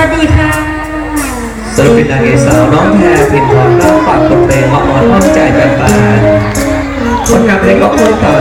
วัสดีค่ะศิลป็นนางเอกสาวน้องแพรพินทองต้องฝากบทเพลงมาอ่อนอ้องใจแฟนๆผลงานเพลงก็เพิ่ยเติ